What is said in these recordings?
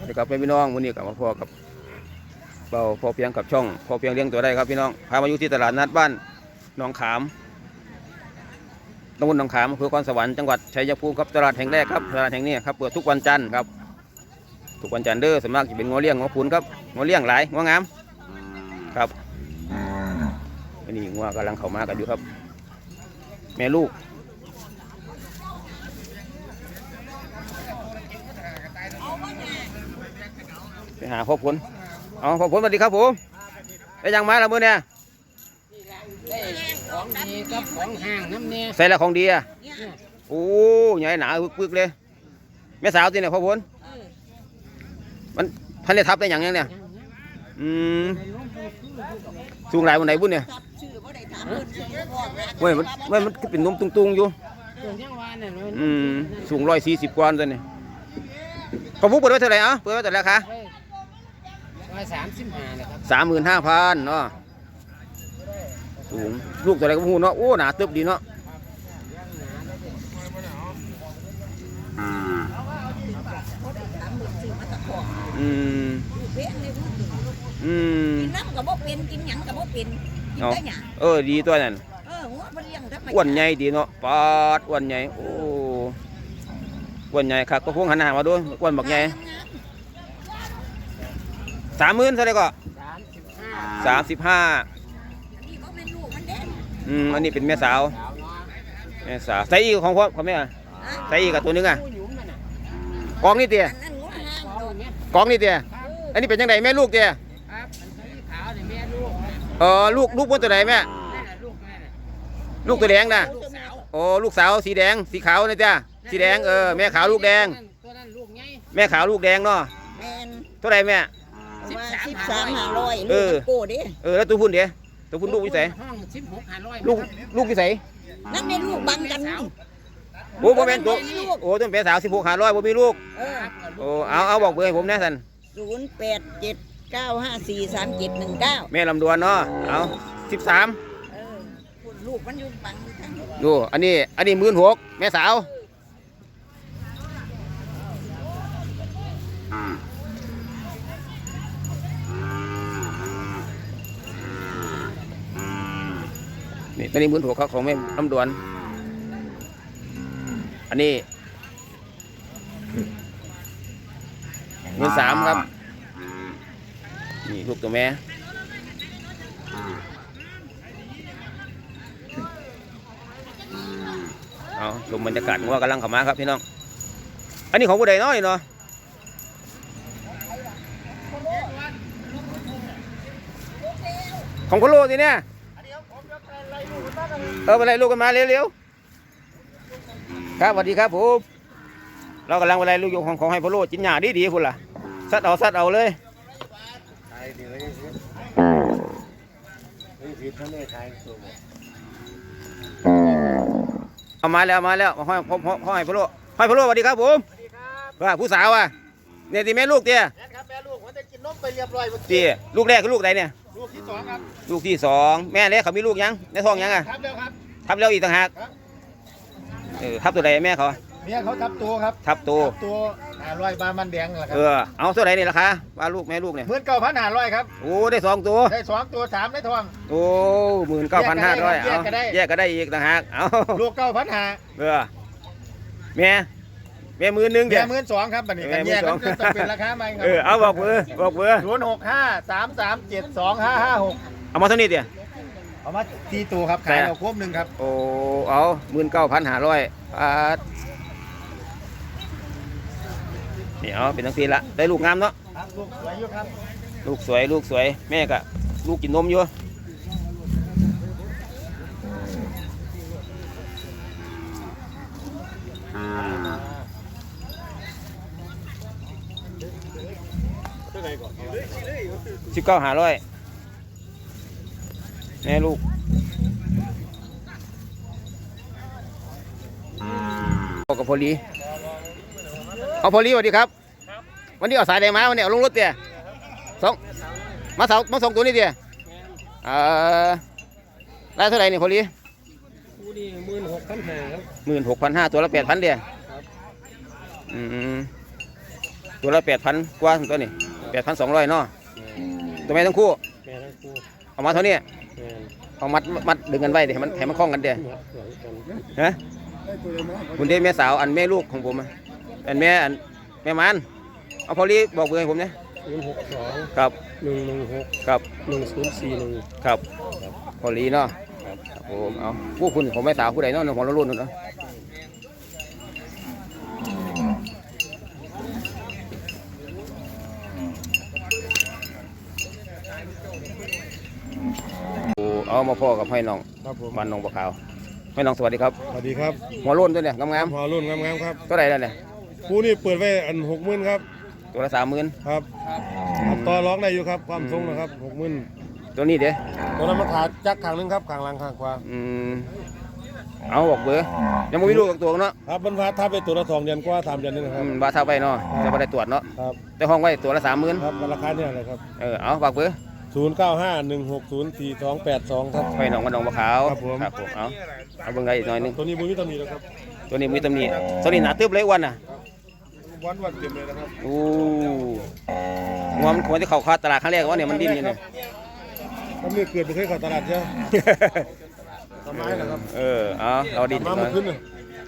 สวัสดีครับพี่น้องวันนี้กับมาพอกับเบาพอเพียงกับช่องพอเพียงเลี้ยงตัวได้ครับพี่น้องพามาอยู่ที่ตลาดนัดบ้านหนองขามตำบลหนองขามอำเภอคอนสวรรค์จังหวัดชัยภูมิครับตลาดแห่งแรกครับตลาดแห่งนี้ครับเปิดทุกวันจันทร์ครับทุกวันจันทร์เด้อสวนมากจะเป็นงัวเลี้ยงงัวผุนครับงัวเลี้ยงหลายงัวงามครับอันนี้งัวกำลังเข้ามากันอยู่ครับ แม่ลูก หาพ่อผลเอาพ่อผลสวัสดีครับผมได้ยังมาละมือเนี่ยได้ของดีกับของห่างน้ำเนี่ยใส่ละของดีอะโอ้ใหญ่หนาปึกๆเลยแม่สาวตีเนี่ยพ่อผลมันท่านได้ทับได้หยังยังเนี่ยอืมสูงหลายวันไหนบุญเนี่ยเว้ยมันเว้ยมันคือเป็นนมตุงๆอยู่ตัวยังว่าเนี่ยมันอืมสูงร้อยสี่สิบกว่าตัวเนี่ยพ่อผุเปิดไว้เท่าไหร่อะเปิดไว้เท่าไหร่คะ ร้อยสามสิบห้าเลยครับสามหมื่นห้าพันเนาะสูงลูกตัวไหนก็พูเนาะโอ้หนาตึบดีเนาะอืมอืมกินน้ำกับบ่เป็นกินหยังกับบ่เป็นกินเอาได้หยังเออดีตัวนั้นเออหัวมันเลี้ยงธรรมชาติอ้วนใหญ่ดีเนาะปาดอ้วนใหญ่โอ้อ้วนใหญ่ครับก็พวงหันหน้ามาดูอ้วนบักใหญ่ สามหมื่นเท่าไหร่ก็สามสิบห้าสามสิบห้านี่ก็เป็นลูกมันเด่นอืมอันนี้เป็นแม่สาวสาวเนาะแม่สาวใส่อีกของพ่อของแม่อะนะใส่อีกกับตัวหนึงอะผู้หญิงมันน่ะกองนี่เตี้ยอันนั้นหัวห้างเอาโดนเนี่ยกองนี่เตี้ยอันนี้เป็นยังไงแม่ลูกเตี้ยครับอันสีขาวเนี่ยแม่ลูกนั่นเออลูกลูกบนตัวไหนแม่น่ะลูกแม่น่ะลูกตัวแดงนะลูกสาวโอ้ลูกสาวสีแดงสีขาวนะจ้ะสีแดงเออแม่ขาวลูกแดง ตัวนั้นลูกไงแม่ขาวลูกแดงเนาะแมนเท่าไหรแม่ ว่าสิบสามห้าร้อยเอลูกอมันโก้เด้เออแล้วตัวพุ่นเดี๋ยวตัวพุ่นลูกวิสัยห้องสิบหกห้าร้อยลูกลูกวิสัยนั่นเป็นลูกบังกันนี่โอ้บ่แม่นตัวโอ้ตัวเป็นสาวสิบหกห้าร้อยบ่มีลูกเออโอ้เอาเอาบอกเบอร์ให้ผมนะท่านศูนย์แปดเจ็ดเก้าห้าสี่สามเจ็ดหนึ่งเก้าแม่ลำดวนเนาะเอาสิบสามเออลูกมันอยู่บังทั้งดูอันนี้อันนี้หมื่นหกแม่สาว นี่ตัวนี้หมื่นหกครับของแม่ลำดวน อันนี้หมื่นสามครับ นี่ลูกตัวแม่เอาชมบรรยากาศงัวกำลังเข้ามาครับพี่น้อง อันนี้ของผู้ใดน้อยเนาะของพะโล้สิเนี่ย เออไปไล่ลูกกันมาเร็วๆครับสวัสดีครับผมเรากำลังไปไล่ลูกยู่ของของให้พะโล้จินหยาดีดีๆพุ่นล่ะซัดเอาซัดเอาเลยเอามาแล้วมาแล้วมาห้อยห้อยห้อยห้อยพะโลห้อยพะโลสวัสดีครับผมว่าผู้สาวอะเนี่ยที่แม่ลูกเตี้ยแม่ลูกมันจะกินนมไปเรียบร้อยเมื่อกี้ลูกแรกกับลูกไหนเนี่ย ลูกที่สองครับลูกที่สองแม่เล็กเขามีลูกยังในท้องยังอะทับแล้วครับ ทับแล้วอีกต่างหากครับ เออทับตัวไหนแม่เขาเมียเขาทับตัวครับทับตัวทับตัวหาร้อยบามันแดงเหรอครัเอบอเอาตัวไหนนี่ราคาว่าลูกแม่ลูกเนี่ยหมื่นเก้าพันห้าร้อยครับโอ้ได้สองตัวได้สองตัวสามได้ทอง โอ้หมื่นเก้าพันห้าร้อยแยเอากก็ได้แยกก็ได้อีกต่างหากเอาลูกเก้าพันห้าเออแม่ แม่มือหนึงเมีเดียยวหมื่นสองครับบัดนี้แม่กันหมื่แยนกสองกันต้องเป็นราคาใหม่ครัเออเอาบอกเบอร์บอกเบอร์ศูนย์หกห้าสามสามเจ็ดสองห้าห้าหกเอามาเท่านี้เดียว เอามาตีตัวครับใช่ขายอะเราครบหนึ่งครับ โอ้ เอาหมื่นเก้าพันห้าร้อยบาทนี่เอาเป็นทั้งทีละ ได้ลูกงามเนาะ ครับลูกสวยอยู่ครับ ลูกสวย ลูกสวย แม่กะ ลูกกินนมอยู่ สิบเก้าหาร้อยแม่ลูกเอากับพอลีเอาพอลีสวัสดีครับ วันนี้เอาสายแดงมาวันนี้เอาลงรถเตี่ยสองมาสองมาสองตัวนี่เตี่ยเอ่อได้เท่าไหร่นี่พอลีผู้นี่หมื่นหกพันห้าครับหมื่นหกพันห้าตัวละแปดพันเดียครับอืมตัวละแปดพันกว่าตัวนี้ แปดพันสองร้อยเนาะตัวแม่ทั้งคู่ แม่ทั้งคู่เอามาเท่านี้แม่เอามัดมัดดึงกันไว้เดี๋ยวให้มันให้มันคล้องกันเดี๋ยวหลังกันฮะคุณเด้แม่สาวอันแม่ลูกของผมอะอันแม่อันแม่มันเอาพอลีบอกเบอร์ให้ผมเนี่ยศูนย์หกสองครับหนึ่งหนึ่งหกครับหนึ่งศูนย์สี่หนึ่งครับพอลีเนาะครับผมเอาผู้คุณผมแม่สาวผู้ใดเนาะของเรารุ่นนู่นเนาะโอ้เอามาพ่อกับให้น้องครับผมบ้านน้องบัวขาวให้น้องสวัสดีครับ สวัสดีครับหัวรุ่นตัวเนี่ยงามพอรุ่นงามๆครับๆตัวใดแล้วเนี่ยคู่นี้เปิดไว้อันหกหมื่นครับตัวละสามหมื่นครับต่อร้องได้อยู่ครับความทรงนะครับหกหมื่นตัวนี้เด้ตัวนั้นมาขาดจักขางหนึงครับขางหลังขางขวาอืมเอาบอกเบอร์ยังไม่มีลูกกับตัวเนาะครับบรรพาถ้าเป็นตัวละสองเดือนกว่าสามเดือนนึงนะคอืรับมบาเท่าไปเนาะจะไม่ได้ตรวจเนาะครับแต่ห้องไว้ตัวละสามหมื่นครับราคาเนี่ยอะไรครับเออเอาบอกเบอร์ ศูนย์เก้าห้าหนึ่งหกศูนย์สี่สองแปดสองครับให้น้องกับน้องบัวขาวครับผม ครับผมเอาเอาเบิ่งได้อีกหน่อยหนึงตัวนี้บุญมิตรมีแล้วครับตัวนี้มีตำหนิตัวนี้หนาตึบเลยอ้วันน่ะวันวันเต็มเลยนะครับอู้งวมันควรจะเข้าคาตลาดครั้งแรกว่าเนี่ยมันดิ้นอยู่เนี่ย ถ้ามีเกิดไปเคยเข้าตลาดใช่ไหมทำไมล่ะครับเออเอาเราดิ้นมาหน่เมื่ออยคืนน่ะ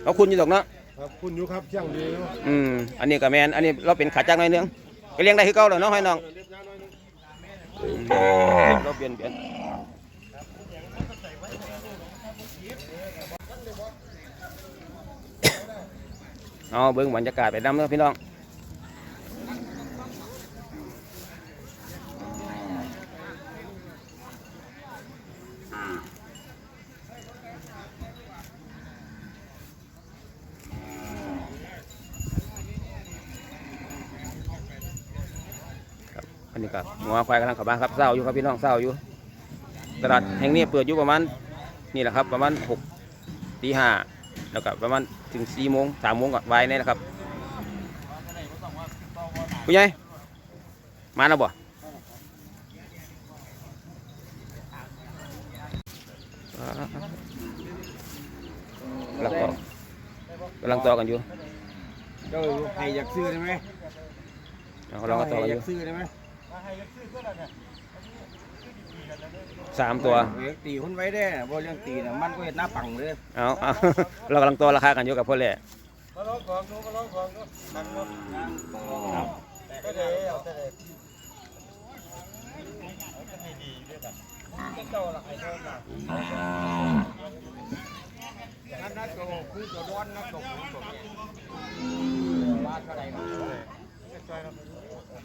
เราคุณอยู่ตรงเนาะครับคุณอยู่ครับเที่ยงดีอยู่อืมอันนี้ก็แมนอันนี้เราเป็นขาจักรหน่อยหนึงก็เลี้ยงได้คือเก่าเลยเนาะให้น้อง เราเปลี่ยนเปลี่ยนเอาเบิ้งบรรยากาศไปนำเนาะพี่น้อง หัวควายกำลังเข้าบ้านครับเศร้าอยู่ครับพี่น้องเศร้าอยู่ ตลาดแห่งนี้เปิดอยู่ประมาณนี่แหละครับประมาณหกตีห้าแล้วก็ประมาณถึงสี่โมงสามโมงก็วายนี่แหละครับผู้ใหญ่มาแล้วบ่กำลังต่อกำลังต่อกันอยู่เจ้าใครอยากซื้อได้ไหมเอากำลังต่อกันออยายู่กซื้อได้ไหม สามตัวเรียกตีคนไว้ได้บ่เรื่องตีน่ะมันก็เห็นหน้าปังเลย เอาเอา เรากำลังต่อราคากันอยู่กับพ่อแหล่มาลองของดูมาลองของดูมันก็เดี๋ยวแต่เดี๋ยวนั่นนั่นก็คือตัวร้อนนะตกตกบ้านเท่าไหร่นะ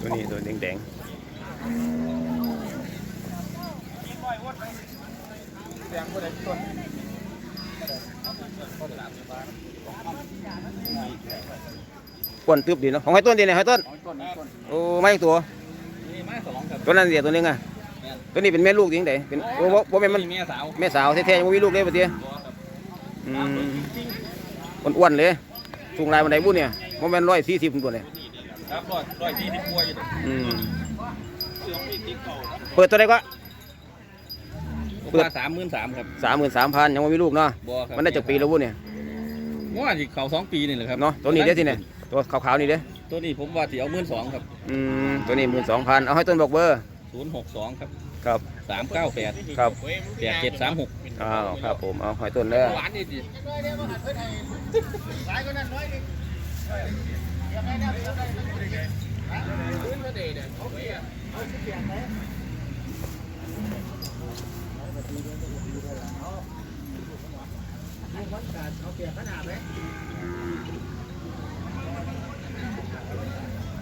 ตัวนี้ตัวแดงๆก้วนตึบดีเนาะของให้ต้นดีเนี่ยให้ต้นต้นนี้ต้น โอ้ไม่อีกตัวนี่มาสองครับตัวนั้นเดียวตัวหนึงอะ ตัวนี้เป็นแม่ลูกจริงเดเป็นโอ้โหบ่แม่นมันเมียสาวแม่สาวแท้ๆยังบ่มีลูกเลยปะเตี้ยอืมอ้วนๆเลยสูงลายบันไดบุญเนี่ยบ่แม่นร้อยสี่สิบตัวเนี่ย ครับร้อยร้อยสี่สิบกว่าอยู่อืมเปิดตัวใดก็เปิดสามหมื่นสามครับสามหมื่นสามพันยังไม่มีลูกเนาะบ่ครับมันได้จากปีแล้วบุญเนี่ยว่าที่เขาสองปีนี่แหละครับเนาะตัวนี้เด้อที่เนี่ยตัวขาวๆนี่เด้อตัวนี้ผมว่าที่เอาหมื่นสองครับอืมตัวนี้หมื่นสองพันเอาให้ต้นบอกเบอร์ศูนย์หกสองครับครับสามเก้าแปดครับแปดเจ็ดสามหกอ้าวครับผมเอาให้ต้นเด้อหวานนี่ดิ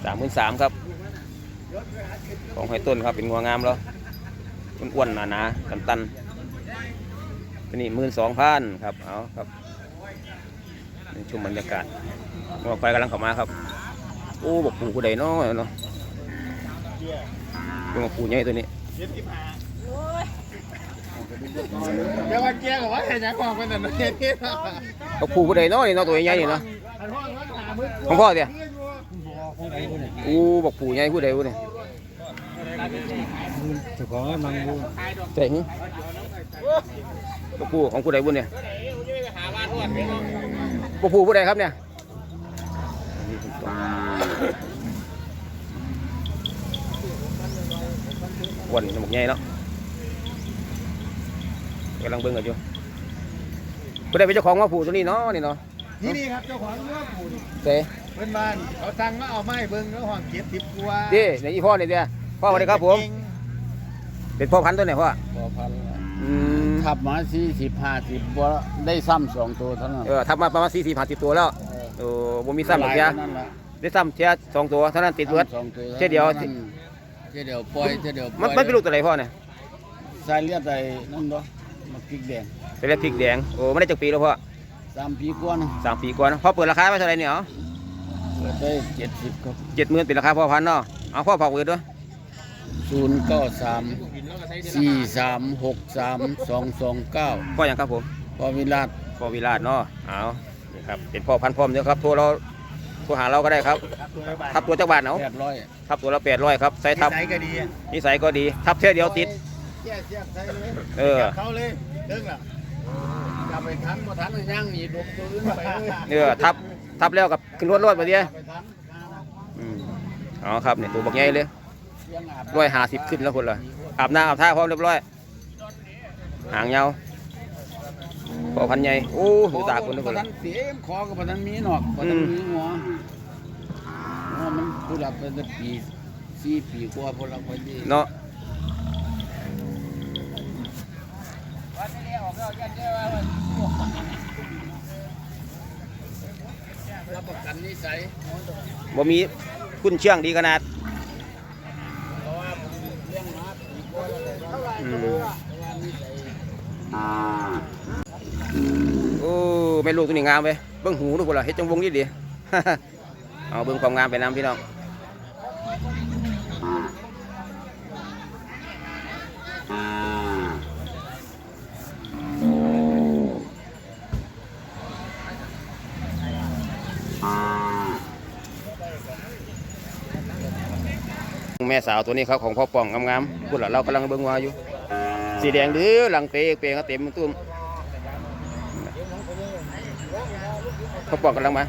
สามหมื่นสามครับ ของให้ต้นครับเป็นงัวงามแล้วอ้วนๆหนาๆตันๆตัวนี้หมื่นสองพันครับเอาครับชมบรรยากาศงัวควายกำลังเข้ามาครับ โอ้บอกปู่ผู้ใดเนาะเนาะเป็นบอกปูใหญ่ตัวนี้เดี๋ยวว่าแก้กับว่าเห็นยังความกันนั่นเห็นนี่นะบอกปู่ผู้ใดเนาะนี่เนาะตัวใหญ่ๆนี่เนาะของพ่อเดียโอ้บอกปู่ใหญ่ผู้ใดผู้เนี่เจ้าของนังบูใช่หึบอกปูของผู้ใดผู้เนี่ยบอกปูผู้ใดครับเนี่ย วันนี้บอกใหญ่เนาะกำลังเบิ่งกันอยู่ผู้ใดเป็นเจ้าของว่าปู่ตัวนี้เนาะนี่เนาะนี่นี่ครับเจ้าของเรื่องผูนี่เต้เพื่อนบ้านเขาตังมาเอาไม้เบิ่งแล้วห้องเก็บทิพกว่าดิในยี่พ่อนี่เดียพ่อสวัสดีครับผมเป็นพ่อพันธุ์ตัวไหนพ่อพอพันอืมขับมาสี่สิบห้าสิบบ่ได้ซ้ำสองตัวเท่านั้นเออทำมาประมาณสี่สี่ผ่านสิบตัวแล้วโอ้บ่มีซ้ำหรอกเทียนั่นแหละได้ซ้ำเทียสองตัวเท่านั้นติดเบิดสองตัวเท่เดียว ท่านั้นเท่เดียวปล่อยเท่เดียวปมัล่นอยมันเป็นลูกตัวไหนพ่อเนี่ยสายเลือดไอ้นั่นบ่มาพริกแดงเป็นเล็กพริกแดงโอ้ไม่ได้จักปีแล้วพ่อสามปีกว่านะสามปีกว่านะพ่อเปิดราคาไว้เท่าไหร่เนี่ยเปิดได้เจ็ดสิบครับเจ็ดหมื่นเป็นราคาพ่อพันธุ์เนาะเอาพ่อฝากเปิดด้วยศูนย์เก้าสามสี่สามหกสามสองสองเก้าพ่ออย่างครับผม พอวิราช พ่อวิราชเนาะเอานี่ครับ เป็นพ่อพันธุ์พร้อมเดี๋ยวครับ โทรเรา โทรหาเราก็ได้ครับทับตัวจักบาทเนาะแปดร้อยทับตัวละแปดร้อยครับใส่ทับใส่ก็ดีนิสัยก็ดีทับเท่ยเดียวติดแก้เสียบใส่เลยเออเขาเลยเรื่องล่ะอย่าไปทันบ่ทันย่างหนีดมตัวอื่นไปเลยเออทับทับแล้วกับขึ้นรถรถมาเดียไปทันอืมอ๋อครับเนี่ยตัวบักใหญ่เลยเสียงอาบร้อยห้าสิบขึ้นแล้วคนละอาบน้ำอาบท่าพร้อมเรียบร้อย หางยาว พอพันใหญ่โอ้หูตาคนทุกคนบ่ทันเสียมคอก็บ่ทันมีหนอกบ่ทันมีหัวหัวมันผู้หลับไปตั้งปีสี่ปีกว่าผู้หลับไปดีเนาะรับประกันนิสัยบ่มีคุณเชื่องดีขนาดเพราะว่าผมเลี้ยงมาปีกว่าแล้วแต่ว่าอืม เพราะว่านิสัย โอ้ไม่ลูกตัวนี้งามไปเบิ้งหูทุกคนละเฮ็ดจังวงดีดีเอาเบิ้งความงามไปน้ำพี่น้องแม่สาวตัวนี้ครับของพ่อป่องงามๆพูดละเรากำลังเบิ้งวาอยู่ สีแดงดื้อหลังเปรย์เปรย์ก็เต็มตุ้ม พ่อปองกำลังมา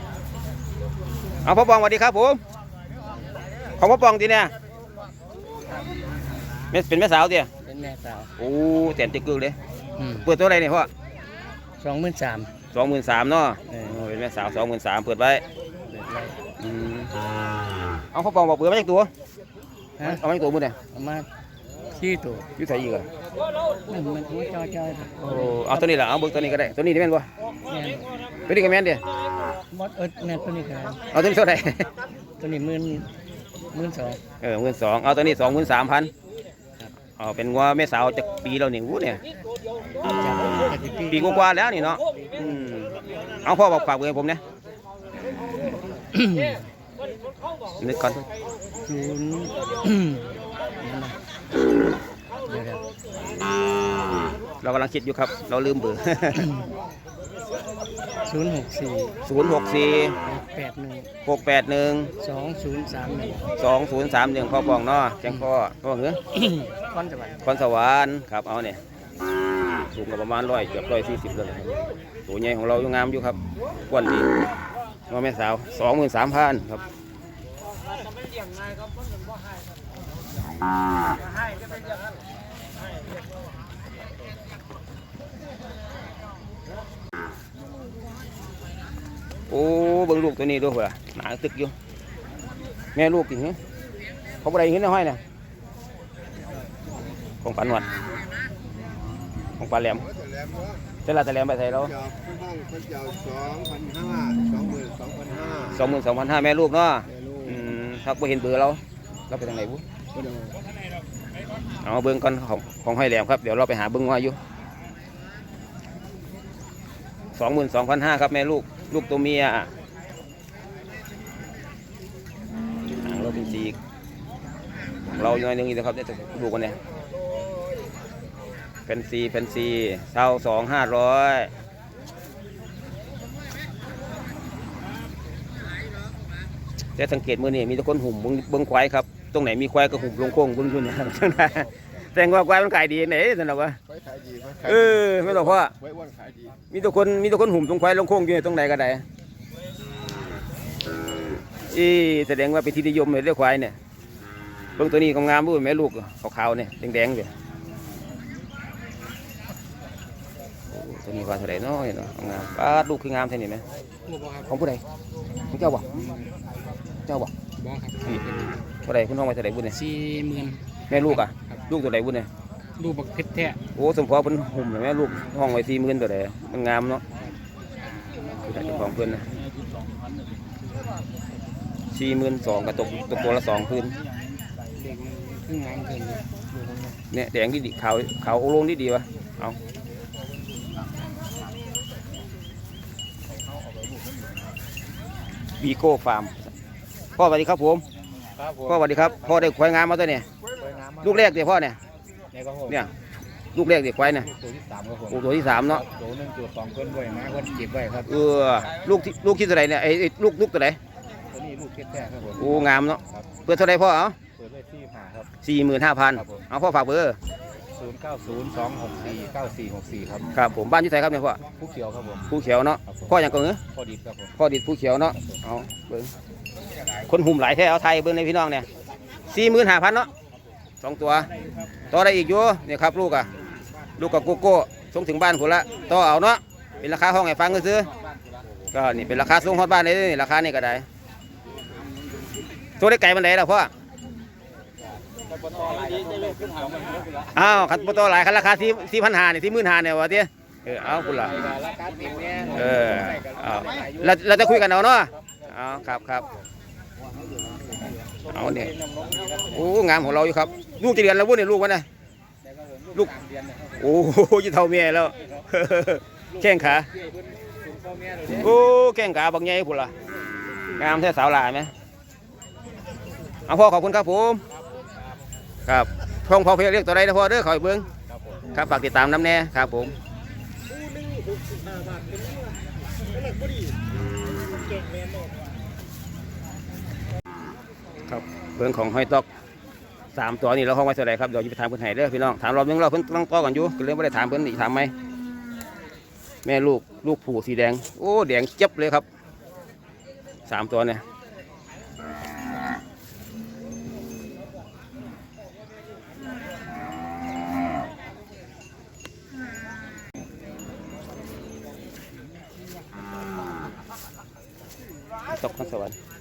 เอาพ่อปองสวัสดีครับผม ของพ่อปองทีเนี่ยแม่เป็นแม่สาวเดียเป็นแม่สาว โอ้แสนจิกกึกเลย เปิดตัวอะไรเนี่ยพ่อสองหมื่นสามสองหมื่นสามเนาะเออโอ้เป็นแม่สาวสองหมื่นสามเปิดไว้อืมเอาพ่อปองบอกเปิดมาจากตัวฮะเอามาจากตัวมือเนี่ยประมาณสี่ตัวอยุ่ใส่อีกเหรอ มันมันหัวจอยจอยโอ้เอาตัวนี้แหละเอาเบิกตัวนี้ก็ได้ตัวนี้ได้แม่นบ่เนี่ยตัวนี้ก็แม่นเดียมดเอิดแม่ตัวนี้ครับเอาตัวนี้เท่าไหร่ ตัวนี้หมื่นหมื่นสองเออหมื่นสองเอาตัวนี้สองหมื่นสามพันเอาเป็นงัวแม่สาวจากปีเราเนี่ยวู้เนี่ยจากจากที่ปีกว่าๆแล้วนี่เนาะอืมเอาพ่อบอกฝากเบอร์ให้ผมเนี่ยนึกก่อนศูนย์เดี๋ยว เดี๋ยวเรากำลังคิดอยู่ครับ เราลืมเบอร์ ศูนย์หกสี่ศูนย์หกสี่แปดหนึ่งหกแปดหนึ่งสองศูนย์สามหนึ่งสองศูนย์สามหนึ่งพ่อปองเนาะแจ้งพ่อพ่อเหงือ ก้อนจังหวัด คอนสวรรค์ครับเอาเนี่ยสูงกับประมาณร้อยเกือบร้อยสี่สิบเลยครับตัวใหญ่ของเราอยู่งามอยู่ครับกวนดีงัวแม่สาวสองหมื่นสามพันครับ โอ้เบิ่งลูกตัวนี้ด้วยเหรอหนาตึกอยู่ แม่ลูกจริงเหรอเขาบ่ได้เห็นนห้อยเนี่ยของปันหวัดของปลาแหลมเจ้าลาตะแหลมไปใส่เราจอบห้องคนเจ้าสองหมื่นสองพันห้าสองหมื่นสองพันห้าแม่ลูกเนาะแม่ลูกอืมถ้าบ่เห็นเบอร์เราเราไปทางไหนบุก็เอาเบิ่งก่อนของของห้อยแหลมครับ เดี๋ยวเราไปหาเบิ่งว่าอยู่สองหมื่นสองพันห้าครับแม่ลูก ลูกตัวเมียหางเราเป็นสีเราอยู่ในนึงอีกนะครับเนี่ยดูกันเนี่ยเป็นซีเป็นซีเท่าสองห้าร้อยแต่สังเกตมือนี่มีตะคนหุ่มเบิ้งควายครับ ตรงไหนมีควายก็หุ่มลงโค้งบิ้งยุ่นนะ แต่ว่าควายมันขายดีไหนสนอกวะไว้ขายดีไว้เออไม่ต้องพ่อไว้อ้วนขายดีมีแต่คนมีแต่คนหุ่มตรงควายลงโค้งอยู่ตรงไหนก็ได้อีแสดงว่าเป็นที่นิยมเลยเรื่องควายเนี่ยเบิ่งตัวนี้ก็งามด้วยแม่ลูกขาวๆเนี่ยแดงๆเลยโอ้ตัวนี้ว่าเท่าไหร่เนาะเนาะงามป้าดลูกคืองามเท่านี้ไหมของผู้ใดของเจ้าบ่เจ้าบ่บ่ครับเท่าไหร่คุณน้องไปเท่าไหร่บุญเนี่ยสี่หมื่นแม่ลูกอะ ลูกตัวไหนบุญเนี่ยลูกบักเพชรแท้โอ้สมพอเพิ่นหุ่มเลยแม่ลูกห้องไว้สี่หมื่นตัวไหนมันงามเนาะคือเจ้าของเพิ่นนะสี่หมื่นสองกระตกตกตัวละสองพื้นเด็กมันขึ้นงามเกินเลยเนี่ยแดงดีดีขาวขาวโอโลงดีดีวะเอาบีโก้ฟาร์มพ่อสวัสดีครับผมครับผมพ่อสวัสดีครับพ่อได้ควายงามมาตัวเนี่ย ลูกแรกเดี๋ยวพ่อเนี่ยเนี่ยครับผมเนี่ยลูกแรกเดี๋ยวควายเนี่ยตัวที่สามครับผมโอ้ตัวที่สามเนาะตัวหนึ่งตัวสองเพิ่นไว้นะเพิ่นเก็บไว้ครับเออลูกที่ลูกที่ตัวไหนเนี่ยไอ้ไอ้ลูกลูกตัวไหนตัวนี้ลูกเพชรแท้ครับผมโอ้งามเนาะครับเพื่อเท่าไหรพ่อเอาเปิดไว้ที่หาครับสี่หมื่นห้าพันครับผมเอาพ่อฝากเบอร์ศูนย์เก้าศูนย์สองหกสี่เก้าสี่หกสี่ครับครับผมบ้านที่ไหนครับเนี่ยพ่อผู้เขียวครับผมผู้เขียวเนาะครับผมพ่ออย่างก่อนเนอะพอดีครับผมพ่อดิดผู้เขียวเนาะเอาเบิ้งคนหุ่มหลายแท้เอาไทยเบิ้งในพี่น้องเนี่ยสี่หมื่นห้าพันเนาะ สองตัวต่อได้อีกอยู่เนี่ยครับลูกอะลูกกับโกโก้ส่งถึงบ้านคุณละต่อเอาเนาะเป็นราคาห้องให้ฟังก็ซื้อก็นี่เป็นราคาส่งฮอดบ้านเลยนี่ราคานี่ก็ได้ตัวได้ไก่มันไหนล่ะพ่ออ้าวคันปตอหลายคันราคาสี่สี่พันห้านี่สี่หมื่นห้าเนี่ยวะเตี้ยเออเอาคุณล่ะราคาติดเนี่ยเออเอาเราเราจะคุยกันเอาเนาะเอาครับครับเอาเนี่ยโอ้งามของเราอยู่ครับ ลูกจะเดือนแล้ววุ้นเนี่ยลูกวะนี่ยลูกโอ้โหจะเท่าเมียแล้วแข้งขาโอ้แข้งขาบักใหญ่พุ่นล่ะงามแท้สาวหลายไหมเอาพ่อขอบคุณครับผมครับพ่องพ่อเพียเรียกตัวใดนะพ่อเด้อขอให้เบิ้งครับฝากติดตามน้ำแน่ครับผมครับเรื่องของหอยตอก สามตัวนี่เราห้องไว้เท่าไรครับเดี๋ยวจะไปถามเพื่อนให้เด้อพี่น้องถามรอบนึงเราเพิ่นต้องต่อกันอยู่ก็เลยไม่ได้ถามเพิ่นอีกถามไหมแม่ลูกลูกผูสีแดง โอ้แดงเจ็บเลยครับสามตัวเนี่ยตกข้างสวรรค์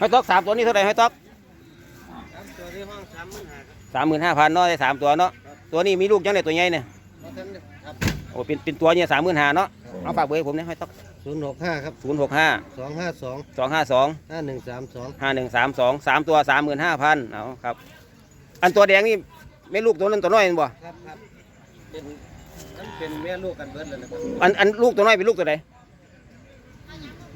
ห้อยตอกสามตัวนี้เท่าไหร่ห้อยตอกตัวที่ห้องสามหมื่นห้าสามหมื่นห้าพันเนาะได้สามตัวเนาะตัวนี้มีลูกยังไงตัวใหญ่เนี่ยครับโอ้เป็นเป็นตัวเนี่ยสามหมื่นห้าเนาะเอาฝากเบอร์ให้ผมเนี่ยห้อยตอกศูนย์หกห้าครับศูนย์หกห้าสองห้าสองสองห้าสองห้าหนึ่งสามสองห้าหนึ่งสามสองสามตัวสามหมื่นห้าพันเอาครับ อันตัวแดงนี่ไม่ลูกตัวนั้นตัวน้อยเห็นบ่ครับครับเป็นนั่นเป็นแม่ลูกกันเบิดเลยนะครับอันอันลูกตัวน้อยเป็นลูกตัวไหน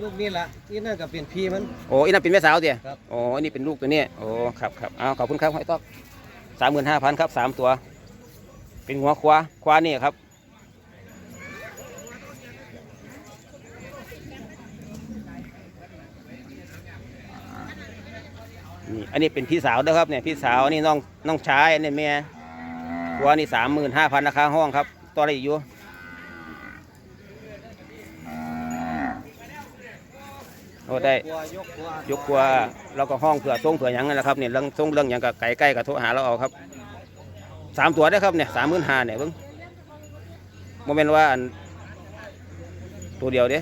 ลูกนี่ละนี่นั่นก็เป็นพี่มัน โอ้อันนั้นเป็นแม่สาวเดียครับ โอ้อันนี้เป็นลูกตัวเนี้ยโอ้ครับครับเอาขอบคุณครับห้อยตอกสามหมื่นห้าพันครับสามตัว เป็นหัวควาควานี่ครับนี่อันนี้เป็นพี่สาวนะครับเนี่ยพี่สาวนี่น้องน้องชายอันนี้เมียตัวนี่สามหมื่นห้าพันราคาห้องครับต่อได้อีกอยู่ อ้ได้ยกกลัวเราก็ห้องเผื่อทรงเผื่อหยังนั่นแหละครับเนี่ยเรื่องทรงเรื่องหยังกับไก่ใกล้กับโทรหาเราเอาครับสามตัวได้ครับเนี่ยสามหมื่นห้าเนี่ยเพิ่งโมเมนต์ว่าอันตัวเดียวเด้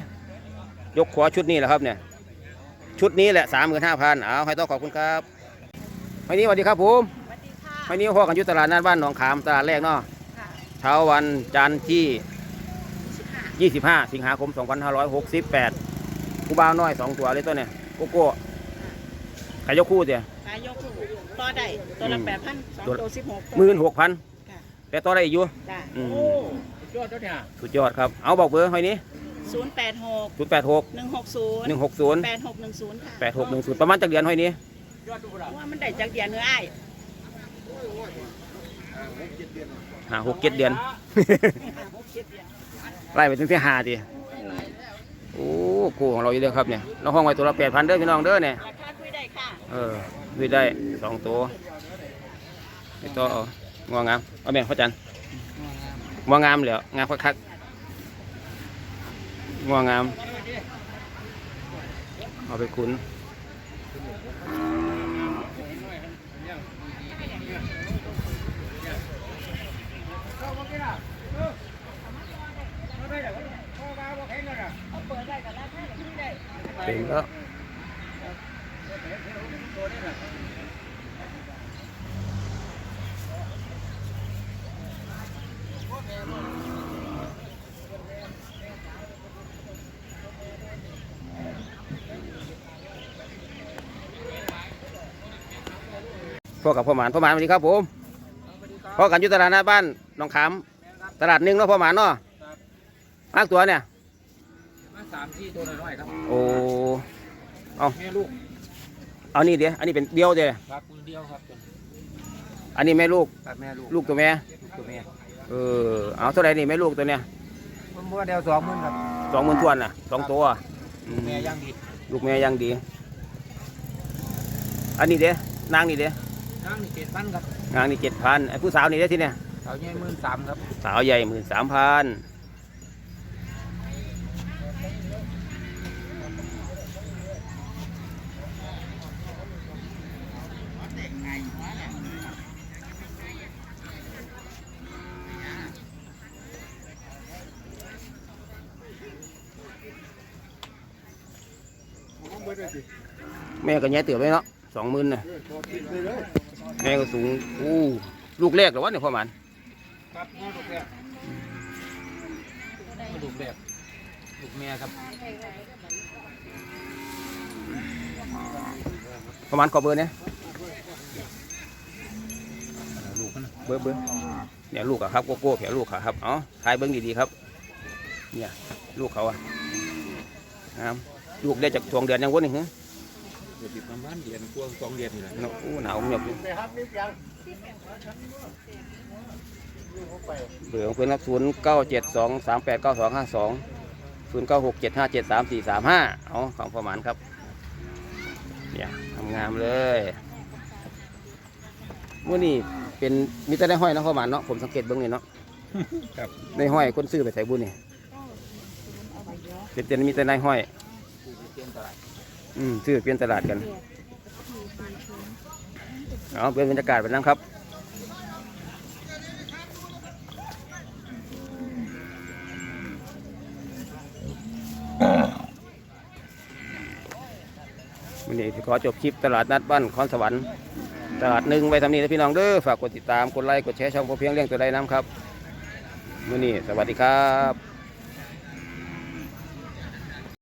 ยกขวาชุดนี้แหละครับเนี่ย ชุดนี้แหละสามหมื่นห้าพันเอาให้ต้องขอบคุณครับวันนี้สวัสดีครับผมสวัสดีค่ะวันนี้พ่อกันอยู่ตลาดนัดบ้านหนองขามตลาดแรกเนาะค่ะเช้าวันจันทร์ที่ 25 สิงหาคม 2568 กูบ่าวน้อยสองตัวเลยตัวเนี่ยโกโก้ขายยกคู่เดีย ขายยกคู่ต่อได้ตัวละอืมแปดพันสองตัว ตัวสิบหกหมื่นหกพันค่ะแต่ต่อได้อีกอยู่ จ้าอืมยอดแล้วเนี่ยสุดยอดครับเอาบอกเบอร์หอยนี้ศศูนย์แปดหกศูนย์แปดหกหนึ่งหกศูนย์หนึ่งหกศูนย์แปดหกหนึ่งศูนย์ค่ะแปดหกหนึ่งศูนย์ประมาณจากเดือนห้อยนี้ว่ามันได้จากเดียนเนื้ออ้ายหาหกเจ็ดเดือน ไล่ไปถึงที่หาดิ โอ้กูของเราอยู่เด้อครับเนี่ยเราห้องไว้ตัวละแปดพันเด้อพี่น้องเด้อเนี่ยราคาคุยได้ค่ะเออดูได้สองตัวไอ้ตัวเอางองามเอาแม่งพ่อจันงองามเหลืองามคักๆงองาม เอาไปคุ้น เต็มแล้วพ่อกับพ่อหมานพ่อหมานสวัสดีครับผมพ่อกันอยู่ตลาดหน้าบ้านหนองขามตลาดหนึ่งเนาะพ่อหมานเนาะมากตัวเนี่ยมาสามที่ตัวน้อยๆครับ โอ้ แม่ลูกเอานี่เดี๋ยวอันนี้เป็นเดียวเดี๋ยวครับคนเดียวครับอันนี้แม่ลูกครับแม่ลูกลูกตัวแม่ลูกตัวแม่เออเอาเท่าไหร่นี่แม่ลูกตัวเนี้ยผมว่าเดียวสองหมื่นครับสองหมื่นทวนน่ะสองตัวอืแม่ย่างดีลูกแม่ยังดี อันนี้เด้นางนี่เด้ย่างนี่เจ็ดพันครับนางนี่เจ็ดพันไอ้ผู้สาวนี่เด้ที่เนี่ยสาวใหญ่หมื่นสามครับสาวใหญ่หมื่นสามพัน แม่ก็แย่เตือไปเนาะสองหมื่นน่ะแม่ก็สูงอู้ลูกแรกเหรอวะเนี่ยพ่อหมันครับแม่ลูกแรกลูกแรกลูกแม่ครับประมาณขอเบอร์เนี่ยลูกมันเบอร์เบอร์เนี่ยลูกอะครับโกโก้แผลลูกอะครับเอ๋อถ่ายเบิ้งดีๆครับ เนี่ยลูกเขาอะนะครับ ลูกได้จากช่วงเดือนยังวนนี่ฮะเดี๋ยวประมาณเดือนกว่าสองเดือนนี่แหละเนาะอู้หนาวเงียบอยู่ไปครับนี่ยังเบอร์ของเพื่อนครับศูนย์เก้าเจ็ดสองสามแปดเก้าสองห้าสองศูนย์เก้าหกเจ็ดห้าเจ็ดสามสี่สามห้าเอาของประมาณครับเนี่ยทำงามเลยมื่อนี้เป็นมิตรได้ห้อยเนาะประมาณเนาะผมสังเกตเบิ้งนี่เนาะครับในห้อยคนซื้อไปใส่บุญนี่เป็นเต็นมีแต่ในห้อย เตรียมตลาดอืมซื้อเปลี่ยนตลาดกันเอาเป็นบรรยากาศแบบนั้นครับวันนี้ขอจบคลิปตลาดนัดบ้านคอนสวรรค์ตลาดหนึ่งไว้ทำนี้นะพี่น้องเด้อฝากกดติดตามกดไลค์กดแชร์ช่องพอเพียงเลี้ยงตัวใดน้ำครับวันนี้สวัสดีครับ